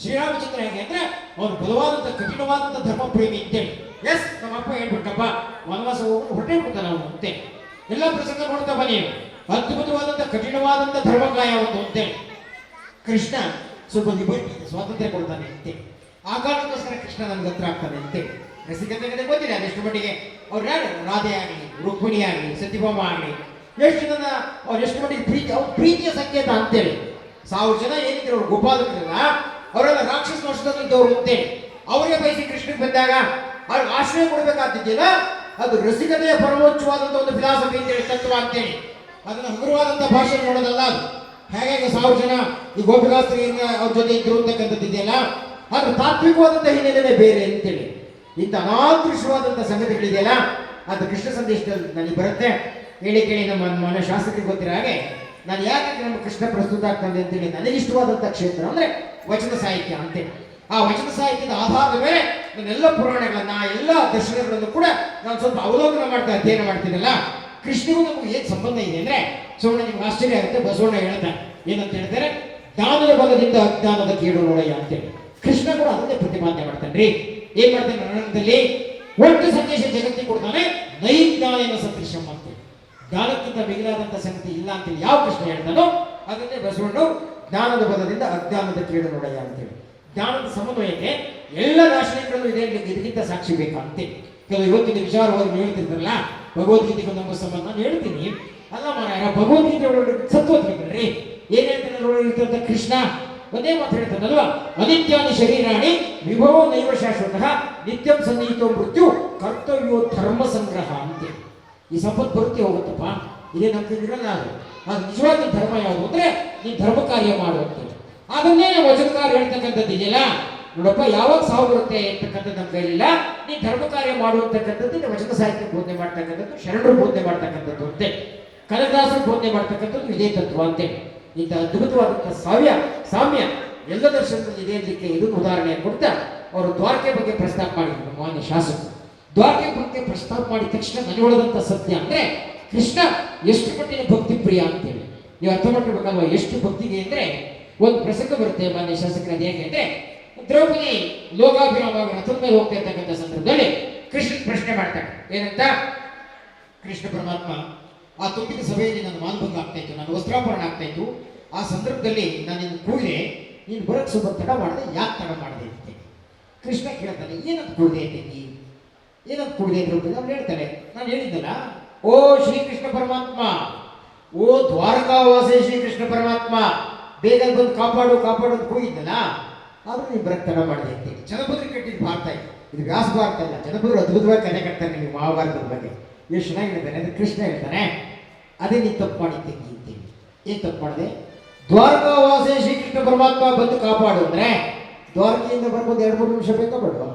ಶ್ರೀರಾಮಚಂದ್ರ ಹೇಗೆ ಅಂದ್ರೆ ಅವನು ಬಲವಾದಂತ, ಕಠಿಣವಾದಂತ ಧರ್ಮ ಪ್ರೇಮಿ ಅಂತೇಳಿ ಎಸ್ ನಮ್ಮ ಅಪ್ಪ ಹೇಳ್ಬಿಟ್ಟಪ್ಪ ವನವಾಸ ಹೋಗಿ ಹೊಟ್ಟೆ ಬಿಡ್ತಾನೆ ಅವನು ಅಂತೆ. ಎಲ್ಲ ಪ್ರಸಂಗ ನೋಡ್ತಾ ಬನ್ನಿ ಅದ್ಭುತವಾದಂತ, ಕಠಿಣವಾದಂತ ಧರ್ಮಕಾಯ ಒಂದು ಅಂತೇಳಿ ಕೃಷ್ಣ ಸ್ವಲ್ಪ ಲಿಬರ್ಟಿ ಸ್ವಾತಂತ್ರ್ಯ ಕೊಡ್ತಾನೆ ಅಂತೆ. ಆ ಕಾರಣಕ್ಕೋಸ್ಕರ ಕೃಷ್ಣ ನನ್ಗೆ ಹತ್ರ ಆಗ್ತಾನೆ ಅಂತೆ. ರಸಿಕತೆ ಗೊತ್ತಿದೆ, ಅದೆಷ್ಟು ಮಟ್ಟಿಗೆ? ಅವ್ರು ಯಾರು ರಾಧೆ ಆಗಲಿ, ರುಕ್ಮಿಣಿ ಆಗಲಿ, ಸತ್ಯಭಾಮ ಆಗಲಿ. ಎಷ್ಟು ಜನ, ಅವ್ರು ಎಷ್ಟು ಮಟ್ಟಿಗೆ ಪ್ರೀತಿ ಅವ್ರ ಪ್ರೀತಿಯ ಸಂಕೇತ ಅಂತೇಳಿ. ಸಾವಿರ ಜನ ಏನಿದ್ರು ಅವ್ರು ಗೋಪಾಲಕರಲ್ಲ ಅವರೆಲ್ಲ ರಾಕ್ಷಸ ವರ್ಷದಲ್ಲಿದ್ದವ್ರು ಅಂತೇಳಿ. ಅವರಿಗೆ ಬಯಸಿ ಕೃಷ್ಣಕ್ಕೆ ಬಂದಾಗ ಅವ್ರಿಗೆ ಆಶ್ರಯ ಕೊಡಬೇಕಾಗ್ತಿದ್ದಿಲ್ಲ ಅದು ರಸಿಕತೆಯ ಪರಮೋಚ್ಚವಾದಂಥ ಒಂದು ಫಿಲಾಸಫಿ ಅಂತೇಳಿ, ತತ್ವ ಅಂತೇಳಿ. ಅದನ್ನು ಹಗುರವಾದಂಥ ಭಾಷೆ ನೋಡೋದಲ್ಲ ಅದು. ಹೇಗೆ ಸಾವಿರ ಜನ ಈ ಗೋಪಿಕಾಸ್ತ್ರೀಯ ಅವ್ರ ಜೊತೆ ಇದ್ರು ಅಂತಕ್ಕಂಥದ್ದು ಇದೆಯಲ್ಲ ಆದ್ರೆ ತಾತ್ವಿಕವಾದಂಥ ಹಿನ್ನೆಲೆನೇ ಬೇರೆ ಅಂತೇಳಿ. ಇಂಥ ಅನಾದೃಶವಾದಂಥ ಸಂಗತಿಗಳಿದೆಯಲ್ಲ, ಅದು ಕೃಷ್ಣ ಸಂದೇಶದಲ್ಲಿ ನನಗೆ ಬರುತ್ತೆ. ಹೇಳಿ ಕೇಳಿ ನಮ್ಮ ಮನೆ ಶಾಸಕರಿಗೆ ಗೊತ್ತಿರೋ ಹಾಗೆ, ನಾನು ಯಾಕೆ ನಮ್ಮ ಕೃಷ್ಣ ಪ್ರಸ್ತುತ ಆಗ್ತಾನೆ ಅಂತೇಳಿ ನನಗೆ ಇಷ್ಟವಾದಂಥ ಕ್ಷೇತ್ರ ಅಂದರೆ ವಚನ ಸಾಹಿತ್ಯ ಅಂತೇಳಿ ಆ ವಚನ ಸಾಹಿತ್ಯದ ಆಧಾರದ ಮೇಲೆ ನಾನೆಲ್ಲ ಪುರಾಣಗಳನ್ನ, ಎಲ್ಲ ದರ್ಶನಗಳನ್ನು ಕೂಡ ನಾನು ಸ್ವಲ್ಪ ಅವಲೋಕನ ಮಾಡ್ತಾ ಅಧ್ಯಯನ ಮಾಡ್ತೀನಲ್ಲ. ಕೃಷ್ಣಗೂ ನಮಗೆ ಏನು ಸಂಬಂಧ ಇದೆ ಅಂದರೆ, ಸುಮ್ಮನೆ ನಿಮ್ಗೆ ಆಶ್ಚರ್ಯ ಆಗುತ್ತೆ, ಬಸವಣ್ಣ ಹೇಳ್ತಾರೆ, ಏನಂತ ಹೇಳ್ತಾರೆ ಜ್ಞಾನದ ಬಲದಿಂದ ಅಜ್ಞಾನದ ಕೇಳು ನೋಡಯ್ಯ ಅಂತೇಳಿ ಕೃಷ್ಣ ಕೂಡ ಅದನ್ನೇ ಪ್ರತಿಪಾದನೆ ಮಾಡ್ತಾನ್ರಿ. ಏನ್ ಮಾಡ್ತಾನೆ ರಣದಲ್ಲಿ ಒಟ್ಟು ಸಂದೇಶ ಜಗತ್ತಿಗೆ ಕೊಡ್ತಾನೆ. ನೈಜ್ಞಾನ ಸಂದೇಶ ಅಂತೇಳಿ ಜ್ಞಾನಕ್ಕಿಂತ ಮಿಗಿಲಾದಂತ ಸಂಗತಿ ಇಲ್ಲ ಅಂತೇಳಿ ಯಾವ ಕೃಷ್ಣ ಹೇಳ್ತಾನೋ ಅದನ್ನೇ ಬಸವಣ್ಣ ಜ್ಞಾನದ ಪದದಿಂದ ಅಜ್ಞಾನದ ಕೇಳು ನೋಡಯ್ಯ ಅಂತೇಳಿ ಜ್ಞಾನದ ಸಮನ್ವಯಕ್ಕೆ ಎಲ್ಲ ರಾಷ್ಟ್ರಗಳಲ್ಲೂ ಇದೆ ಇದಕ್ಕಿಂತ ಸಾಕ್ಷಿ ಬೇಕಾಗುತ್ತೆ ಕೆಲವು ಇವತ್ತಿನ ವಿಚಾರವಾಗಿ ಹೇಳ್ತಿದ್ರಲ್ಲ, ಭಗವದ್ಗೀತೆಗೆ ನಮ್ಮ ಸಂಬಂಧ ನಾನು ಹೇಳ್ತೀನಿ. ಅಲ್ಲ ಮಾರಾಯ, ಭಗವದ್ಗೀತೆ ಒಳಗಡೆ ಸತ್ವ ಬೇಕಲ್ರಿ ಏನ್ ಹೇಳ್ತಾನೆ ಕೃಷ್ಣ ಒಂದೇ ಮಾತು ಹೇಳ್ತಾನಲ್ವಾ? ಅನಿತ್ಯಾನಿ ಶರೀರಾಣಿ ವಿಭವ ನೈವ ಶಾಶ್ವತಃ ನಿತ್ಯಂ ಸನ್ನಿಹಿತೋ ಮೃತ್ಯು ಕರ್ತವ್ಯೋ ಧರ್ಮ ಸಂಗ್ರಹ ಅಂತೆ ಈ ಸಂಪತ್ತು ಬರುತ್ತೆ ಹೋಗುತ್ತಪ್ಪ. ಇದೇ ನಮ್ಮ ಇರಲ್ಲ ಅದು? ಅದು ನಿಜವಾದ ಧರ್ಮ ಯಾವುದು ಅಂದ್ರೆ ನೀ ಧರ್ಮ ಕಾರ್ಯ ಮಾಡು ಅಂತೇಳಿ ಅದನ್ನೇ ವಚನಕಾರ ಹೇಳ್ತಕ್ಕಂಥದ್ದು ಇದೆಯಲ್ಲ? ನೋಡಪ್ಪ, ಯಾವಾಗ ಸಾವು ಬರುತ್ತೆ ಅಂತಕ್ಕಂಥದ್ದು ನಮ್ಮ ಕೈಲಿಲ್ಲ ನೀ ಧರ್ಮ ಕಾರ್ಯ ಮಾಡುವಂತಕ್ಕಂಥದ್ದು ವಚನ ಸಾಹಿತ್ಯ ಬೋಧನೆ ಮಾಡ್ತಕ್ಕಂಥದ್ದು, ಶರಣರು ಬೋಧನೆ ಮಾಡ್ತಕ್ಕಂಥದ್ದು ಅಂತೆ ಕನಕದಾಸರು ಬೋಧನೆ ಮಾಡ್ತಕ್ಕಂಥದ್ದು ಇದೇ ತತ್ವ ಅಂತೆ ಇಂಥ ಅದ್ಭುತವಾದಂಥ ಸಾವ್ಯ, ಸಾಮ್ಯ, ಎಲ್ಲ ದರ್ಶನದಲ್ಲಿ ಇದೆ ಅನ್ನಲಿಕ್ಕೆ ಇದನ್ನು ಉದಾಹರಣೆ ಕೊಡ್ತಾ ಅವರು ದ್ವಾರಕೆ ಬಗ್ಗೆ ಪ್ರಸ್ತಾಪ ಮಾಡಿದ್ರು ಮಾನ್ಯ ಶಾಸಕರು. ದ್ವಾರಕೆ ಬಗ್ಗೆ ಪ್ರಸ್ತಾಪ ಮಾಡಿದ ತಕ್ಷಣ ನನಗೊಳದಂತ ಸತ್ಯ ಅಂದ್ರೆ ಕೃಷ್ಣ ಎಷ್ಟು ಮಟ್ಟಿನ ಭಕ್ತಿ ಪ್ರಿಯ ಅಂತೇಳಿ. ನೀವು ಅರ್ಥ ಮಾಡ್ಕೊಳ್ಬೇಕಲ್ವಾ? ಎಷ್ಟು ಭಕ್ತಿಗೆ ಅಂದ್ರೆ ಒಂದು ಪ್ರಸಂಗ ಬರುತ್ತೆ ಮಾನ್ಯ ಶಾಸಕರ ಹೇಗೆ ಅಂದ್ರೆ ದ್ರೌಪದಿ ಲೋಕಾಭಿರಾಮವಾಗಿ ರಥದ ಮೇಲೆ ಹೋಗ್ತಾ ಇರ್ತಕ್ಕಂಥ ಸಂದರ್ಭದಲ್ಲಿ ಕೃಷ್ಣ ಪ್ರಶ್ನೆ ಮಾಡ್ತಾನೆ. ಏನಂತ? ಕೃಷ್ಣ ಪರಮಾತ್ಮ ಆ ತುಂಬಿದ ಸಭೆಯಲ್ಲಿ ನನ್ನ ಮಾನಭಂಗ ಆಗ್ತಾ ಇತ್ತು ನನ್ನ ವಸ್ತ್ರಾಪರಣ ಆಗ್ತಾ ಇತ್ತು ಆ ಸಂದರ್ಭದಲ್ಲಿ ನಾನು ನಿನ್ನ ಕೂಡಲೇ ನೀನು ಬರೋಕ್ಕೆ ಸ್ವಲ್ಪ ತಡ ಮಾಡಿದೆ, ಯಾಕೆ ತಡ ಮಾಡಿದೆ ಅಂತ ಕೃಷ್ಣ ಕೇಳ್ತಾನೆ ಏನಂತ ಕೂಡಿದೆ ತಂಗಿ ಏನಂತ ಕೂಡಿದೆ ಅಂತ ಅವ್ನು ಹೇಳ್ತಾನೆ, ನಾನು ಹೇಳಿದ್ದಲ್ಲ, ಓ ಶ್ರೀಕೃಷ್ಣ ಪರಮಾತ್ಮ, ಓ ದ್ವಾರಕಾವಾಸಿ ಶ್ರೀಕೃಷ್ಣ ಪರಮಾತ್ಮ ಬೇಗ ಬಂದು ಕಾಪಾಡು ಕಾಪಾಡು ಅಂತ ಕೂಗಿದ್ದಲ್ಲ ನೀವು ನೀನು ಬರಕ್ಕೆ ತಡ ಮಾಡಿದೆ ಅಂತೇಳಿ ಕಟ್ಟಿದ್ದು ಭಾರತ ಇದು. ಇದು ವ್ಯಾಸ ಭಾರತ ಅಲ್ಲ, ಜನಪದರು ಅದ್ಭುತವಾಗಿ ಕಥೆ ಕಟ್ತಾರೆ ನಿಮಗೆ ಮಹಾಭಾರತದ ಬಗ್ಗೆ. ಎಷ್ಟು ಚೆನ್ನಾಗಿ ಹೇಳ್ತಾರೆ ಅಂದರೆ ಕೃಷ್ಣ ಹೇಳ್ತಾನೆ ಅದೇ ನೀ ತಪ್ಪು ಮಾಡಿದ್ದೆ ಅಂತೀವಿ ಏನ್ ತಪ್ಪು ಮಾಡಿದೆ? ದ್ವಾರಕಾವಾಸೆ ಶ್ರೀಕೃಷ್ಣ ಪರಮಾತ್ಮ ಬಂದು ಕಾಪಾಡು ಅಂದ್ರೆ ದ್ವಾರಕೆಯಿಂದ ಬರ್ಬೋದು ಎರಡು ಮೂರು ನಿಮಿಷ ಬೇಕಾ ಬೇಡವಾ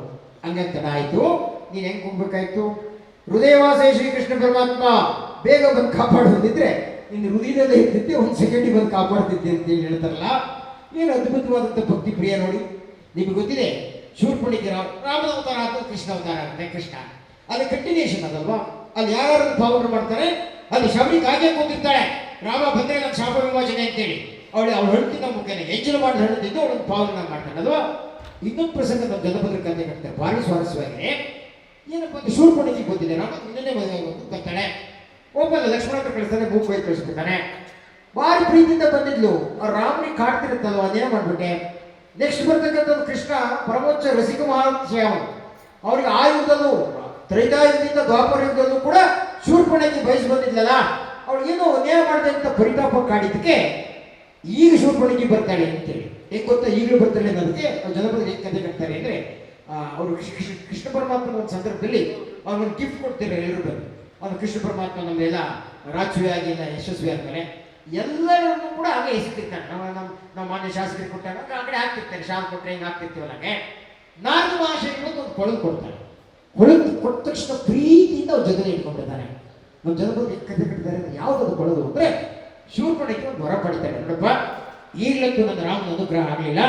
ಹಂಗಂತ ಆಯ್ತು. ನೀನ್ ಹೆಂಗ್ ಹೋಗ್ಬೇಕಾಯ್ತು ಹೃದಯವಾಸೆ ಶ್ರೀಕೃಷ್ಣ ಪರಮಾತ್ಮ ಬೇಗ ಬಂದು ಕಾಪಾಡು ನಿನ್ನ ಹೃದಯದಲ್ಲೇ ಇರ್ತಿದ್ದೆ ಒಂದು ಸೆಕೆಂಡಿಗೆ ಬಂದು ಕಾಪಾಡ್ತಿದ್ದೆ ಅಂತ ಹೇಳಿ ಹೇಳ್ತಾರಲ್ಲ? ಏನು ಅದ್ಭುತವಾದಂಥ ಭಕ್ತಿ ಪ್ರಿಯ ನೋಡಿ. ನಿಮಗೆ ಗೊತ್ತಿದೆ ಶೂರ್ಪಣಿಗೆ ರಾಮನ ಅವತಾರ ಅಥವಾ ಕೃಷ್ಣ ಅವತಾರ ಆಗುತ್ತೆ ಕೃಷ್ಣ. ಅಲ್ಲಿ ಕಂಟಿನ್ಯೂಷನ್ ಅದಲ್ವಾ ಅಲ್ಲಿ ಯಾರು ಪಾವನ ಮಾಡ್ತಾರೆ? ಅಲ್ಲಿ ಶಬರಿ ಕಾಗೆ ಕೂತಿರ್ತಾಳೆ. ರಾಮ ಬಂದ್ರೆ ನನ್ನ ಶಾಪ ವಿಮೋಚನೆ ಅಂತೇಳಿ. ಅವಳು ಅವಳು ಹೇಳ್ತಿದ್ದ ಮುಖೇನ ಹೆಚ್ಚಿನ ಮಾಡಿ ಹೇಳುತ್ತಿದ್ದು ಅವಳು ಪಾವನ ಮಾಡ್ತಾಳೆ, ಅಲ್ವಾ? ಇನ್ನೊಂದು ಪ್ರಸಂಗ ನಮ್ಮ ಜನಪದ್ರ ಕಥೆ ಕಟ್ತಾರೆ ಭಾರಿ ಸ್ವಾರಸ್ಯವಾಗಿದೆ. ಏನಪ್ಪ ಅಂತ ಶೂರ್ಪಣಿಗೆ ಗೊತ್ತಿದೆ. ರಾಮ ನಿನ್ನೆ ಕತ್ತಾಳೆ ಒಬ್ಬ ಲಕ್ಷ್ಮಣ ಕಳಿಸ್ತಾನೆ ಭೂ ಕೈ ಕಳಿಸ್ಬಿಡ್ತಾನೆ. ಭಾರಿ ಪ್ರೀತಿಯಿಂದ ಬಂದಿದ್ಲು. ಆ ರಾಮನಿಗೆ ಕಾಡ್ತಿರುತ್ತಲ್ವ ಅದೇನು ಮಾಡ್ಬಿಟ್ಟೆ. ನೆಕ್ಸ್ಟ್ ಬರ್ತಕ್ಕಂಥದ್ದು ಕೃಷ್ಣ ಪರಮೋಚ್ಚ ರಸಿಕ ಮಹಾಶಯ ಅವನು ಅವ್ರಿಗೆ ಆಯುಧದಲ್ಲೂ, ತ್ರೈತಾಯುಗದಿಂದ ದ್ವಾಪರ ಯುಗದಲ್ಲೂ ಕೂಡ ಶೂರ್ಪಣೆಗೆ ಬಯಸಿ ಬಂದಿದ್ಲಲ್ಲ, ಅವಳು ಏನೋ ಅನ್ಯಾಯ ಮಾಡಿದೆ ಅಂತ ಪರಿತಾಪ ಕಾಡಿದ್ದಕ್ಕೆ ಈಗ ಶೂರ್ಪಣಿಗೆ ಬರ್ತಾಳೆ ಅಂತೇಳಿ. ಹೇಗೆ ಗೊತ್ತಾ? ಈಗಲೂ ಬರ್ತಾಳೆ ಅನ್ನೋದಕ್ಕೆ ಜನಪದ ಹೇಗೆ ಕಥೆ ಕಟ್ತಾರೆ ಅಂದರೆ ಅವರು ಕೃಷ್ಣ ಪರಮಾತ್ಮ ಪರಮಾತ್ಮನ ಒಂದು ಸಂದರ್ಭದಲ್ಲಿ ಅವ್ನಿಗೆ ಗಿಫ್ಟ್ ಕೊಡ್ತಾರೆ ಎಲ್ಲರೂ ಬಂದು. ಅವನು ಕೃಷ್ಣ ಪರಮಾತ್ಮ ನಮ್ಮೆಲ್ಲ ರಾಜುವಿಯಾಗಿ ಇಲ್ಲ, ಯಶಸ್ವಿ ಆದ್ಮೇಲೆ ಎಲ್ಲರನ್ನು ಕೂಡ ಹಾಗೆ ಎಸಿತಿರ್ತಾನೆ ನಮ್ಮ ನಮ್ಮ ನಮ್ಮ ಮಾನ್ಯ ಶಾಸಕರಿಗೆ ಕೊಟ್ಟಾಗ ಆ ಕಡೆ ಹಾಕ್ತಿರ್ತಾರೆ. ಶಾಂತ ಕೊಟ್ಟರೆ ಹಿಂಗೆ ಹಾಕ್ತಿರ್ತೀವಲ್ಲ ನಾಲ್ಕು ಇರ್ಬೋದು ಒಂದು ಕೊಳಲು ಕೊಡ್ತಾರೆ. ಕೊಳಲು ಕೊಟ್ಟ ತಕ್ಷಣ ಪ್ರೀತಿಯಿಂದ ಅವ್ರ ಜೊತೆ ಇಟ್ಕೊಂಡಿರ್ತಾನೆ ನಮ್ಮ ಬಂದು ಕಥೆ ಕಟ್ಟಿದ್ದಾರೆ ಯಾವುದದು ಕೊಳದು ಅಂದ್ರೆ ಶೂರ್ಪಣಕ್ಕೆ ಒಂದು ಹೊರ ಪಡಿತಾರೆ. ನೋಡಪ್ಪ, ಈಗಲಂತೂ ನನ್ನ ರಾಮನ ಅನುಗ್ರಹ ಆಗಲಿಲ್ಲ.